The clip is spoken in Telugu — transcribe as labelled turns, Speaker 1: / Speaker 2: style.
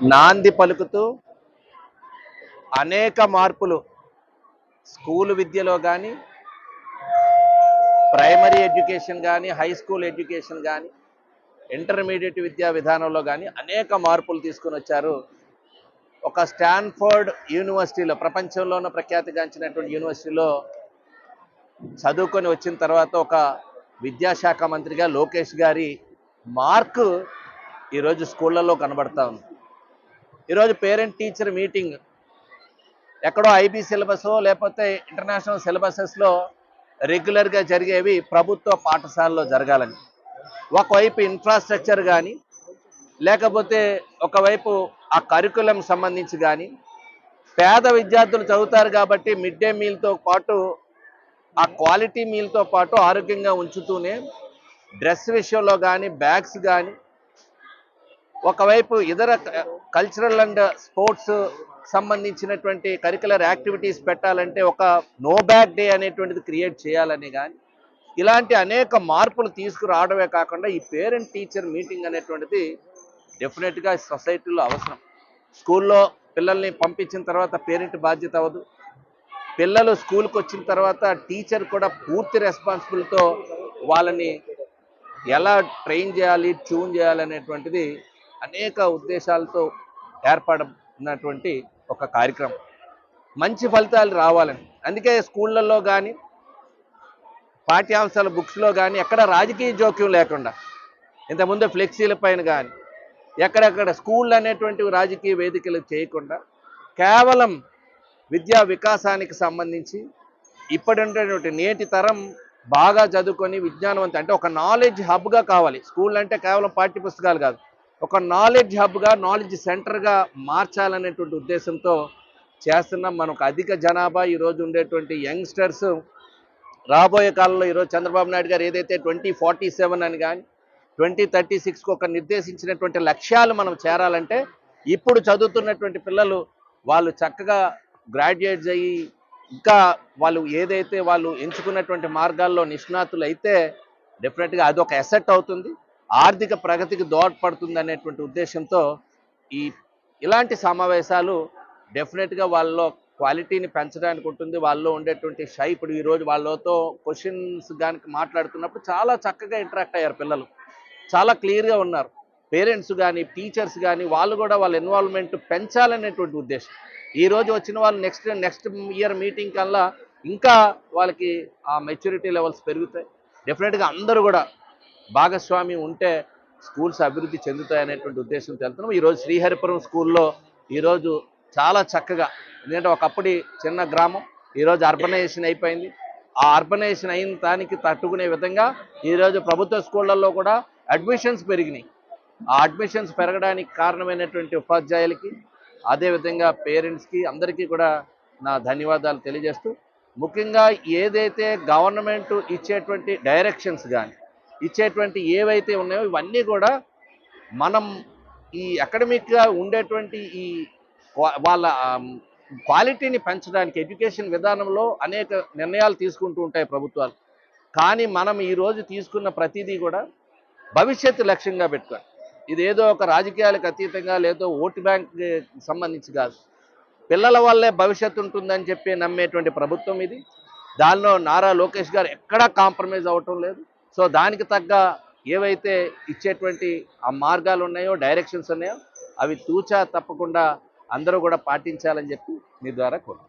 Speaker 1: నాంది పలుకుతూ అనేక మార్పులు స్కూల్ విద్యలో కానీ ప్రైమరీ ఎడ్యుకేషన్ కానీ హై స్కూల్ ఎడ్యుకేషన్ కానీ ఇంటర్మీడియట్ విద్యా విధానంలో కానీ అనేక మార్పులు తీసుకొని వచ్చారు. ఒక స్టాన్ఫోర్డ్ యూనివర్సిటీలో ప్రపంచంలోనూ ప్రఖ్యాతిగాంచినటువంటి యూనివర్సిటీలో చదువుకొని వచ్చిన తర్వాత ఒక విద్యాశాఖ మంత్రిగా లోకేష్ గారి మార్కు ఈరోజు స్కూళ్ళల్లో కనబడతా ఉంది. ఈరోజు పేరెంట్ టీచర్ మీటింగ్. ఎక్కడో ఐబీ సిలబస్ లేకపోతే ఇంటర్నేషనల్ సిలబసెస్లో రెగ్యులర్గా జరిగేవి ప్రభుత్వ పాఠశాలలో జరగాలని. ఒకవైపు ఇన్ఫ్రాస్ట్రక్చర్ కానీ లేకపోతే ఒకవైపు ఆ కరికులం సంబంధించి కానీ పేద విద్యార్థులు చదువుతారు కాబట్టి మిడ్ డే మీల్తో పాటు ఆ క్వాలిటీ మీల్తో పాటు ఆరోగ్యంగా ఉంచుతూనే డ్రెస్ విషయంలో కానీ బ్యాగ్స్ కానీ ఒకవైపు ఇతర కల్చరల్ అండ్ స్పోర్ట్స్ సంబంధించినటువంటి కరికులర్ యాక్టివిటీస్ పెట్టాలంటే ఒక నో బ్యాగ్ డే అనేటువంటిది క్రియేట్ చేయాలని కానీ ఇలాంటి అనేక మార్పులు తీసుకురావడమే కాకుండా ఈ పేరెంట్ టీచర్ మీటింగ్ అనేటువంటిది డెఫినెట్గా సొసైటీలో అవసరం. స్కూల్లో పిల్లల్ని పంపించిన తర్వాత పేరెంట్ బాధ్యత అవ్వదు. పిల్లలు స్కూల్కి వచ్చిన తర్వాత టీచర్ కూడా పూర్తి రెస్పాన్సిబిలిటీతో వాళ్ళని ఎలా ట్రైన్ చేయాలి ట్యూన్ చేయాలి అనేటువంటిది అనేక ఉద్దేశాలతో ఏర్పడినటువంటి ఒక కార్యక్రమం. మంచి ఫలితాలు రావాలని. అందుకే స్కూళ్ళల్లో కానీ పాఠ్యాంశాల బుక్స్లో కానీ ఎక్కడ రాజకీయ జోక్యం లేకుండా ఇంతకుముందు ఫ్లెక్సీల పైన కానీ ఎక్కడెక్కడ స్కూళ్ళు అనేటువంటి రాజకీయ వేదికలు చేయకుండా కేవలం విద్యా వికాసానికి సంబంధించి ఇప్పటి నేటి తరం బాగా చదువుకొని విజ్ఞానవంత అంటే ఒక నాలెడ్జ్ హబ్గా కావాలి. స్కూల్ అంటే కేవలం పాఠ్య పుస్తకాలు కాదు. ఒక నాలెడ్జ్ హబ్గా నాలెడ్జ్ సెంటర్గా మార్చాలనేటువంటి ఉద్దేశంతో చేస్తున్నాం మనకు అధిక జనాభా ఈరోజు ఉండేటువంటి యంగ్స్టర్స్ రాబోయే కాలంలో ఈరోజు చంద్రబాబు నాయుడు గారు ఏదైతే ట్వంటీ ఫార్టీ సెవెన్ అని కానీ ట్వంటీ థర్టీ సిక్స్కి ఒక నిర్దేశించినటువంటి లక్ష్యాలు మనం చేరాలంటే ఇప్పుడు చదువుతున్నటువంటి పిల్లలు వాళ్ళు చక్కగా గ్రాడ్యుయేట్స్ అయ్యి ఇంకా వాళ్ళు ఏదైతే వాళ్ళు ఎంచుకున్నటువంటి మార్గాల్లో నిష్ణాతులు అయితే డెఫినెట్గా అదొక ఎసెట్ అవుతుంది. ఆర్థిక ప్రగతికి దోడ్పడుతుంది అనేటువంటి ఉద్దేశంతో ఈ ఇలాంటి సమావేశాలు డెఫినెట్గా వాళ్ళలో క్వాలిటీని పెంచడానికి ఉంటుంది. వాళ్ళలో ఉండేటువంటి షై ఇప్పుడు ఈరోజు వాళ్ళతో క్వశ్చన్స్ కానీ మాట్లాడుతున్నప్పుడు చాలా చక్కగా ఇంటరాక్ట్ అయ్యారు పిల్లలు. చాలా క్లియర్గా ఉన్నారు. పేరెంట్స్ కానీ టీచర్స్ కానీ వాళ్ళు కూడా వాళ్ళ ఇన్వాల్వ్మెంట్ పెంచాలనేటువంటి ఉద్దేశం. ఈరోజు వచ్చిన వాళ్ళు నెక్స్ట్ నెక్స్ట్ ఇయర్ మీటింగ్ కల్లా ఇంకా వాళ్ళకి ఆ మెచ్యూరిటీ లెవెల్స్ పెరుగుతాయి. డెఫినెట్గా అందరూ కూడా భాగస్వామి ఉంటే స్కూల్స్ అభివృద్ధి చెందుతాయనేటువంటి ఉద్దేశంతో వెళ్తున్నాం. ఈరోజు శ్రీహరిపురం స్కూల్లో ఈరోజు చాలా చక్కగా ఎందుకంటే ఒకప్పటి చిన్న గ్రామం ఈరోజు అర్బనైజేషన్ అయిపోయింది. ఆ అర్బనైజేషన్ అయిన దానికి తట్టుకునే విధంగా ఈరోజు ప్రభుత్వ స్కూళ్ళల్లో కూడా అడ్మిషన్స్ పెరిగినాయి. ఆ అడ్మిషన్స్ పెరగడానికి కారణమైనటువంటి ఉపాధ్యాయులకి అదేవిధంగా పేరెంట్స్కి అందరికీ కూడా నా ధన్యవాదాలు తెలియజేస్తూ ముఖ్యంగా ఏదైతే గవర్నమెంట్ ఇచ్చేటువంటి డైరెక్షన్స్ కానీ ఇచ్చేటువంటి ఏవైతే ఉన్నాయో ఇవన్నీ కూడా మనం ఈ అకాడమిక్గా ఉండేటువంటి ఈ క్వా- వాళ్ళ క్వాలిటీని పెంచడానికి ఎడ్యుకేషన్ విధానంలో అనేక నిర్ణయాలు తీసుకుంటూ ఉంటాయి ప్రభుత్వాలు. కానీ మనం ఈరోజు తీసుకున్న ప్రతిదీ కూడా భవిష్యత్తు లక్ష్యంగా పెట్టుకోవాలి. ఇది ఏదో ఒక రాజకీయాలకు అతీతంగా లేదో ఓటు బ్యాంక్ సంబంధించి కాదు. పిల్లల వల్లే భవిష్యత్తు ఉంటుందని చెప్పి నమ్మేటువంటి ప్రభుత్వం ఇది. దానిలో నారా లోకేష్ గారు ఎక్కడా కాంప్రమైజ్ అవ్వటం లేదు. సో దానికి తగ్గ ఏవైతే ఇచ్చేటువంటి ఆ మార్గాలు ఉన్నాయో డైరెక్షన్స్ ఉన్నాయో అవి తూచా తప్పకుండా అందరూ కూడా పాటించాలని చెప్పి మీ ద్వారా కోరు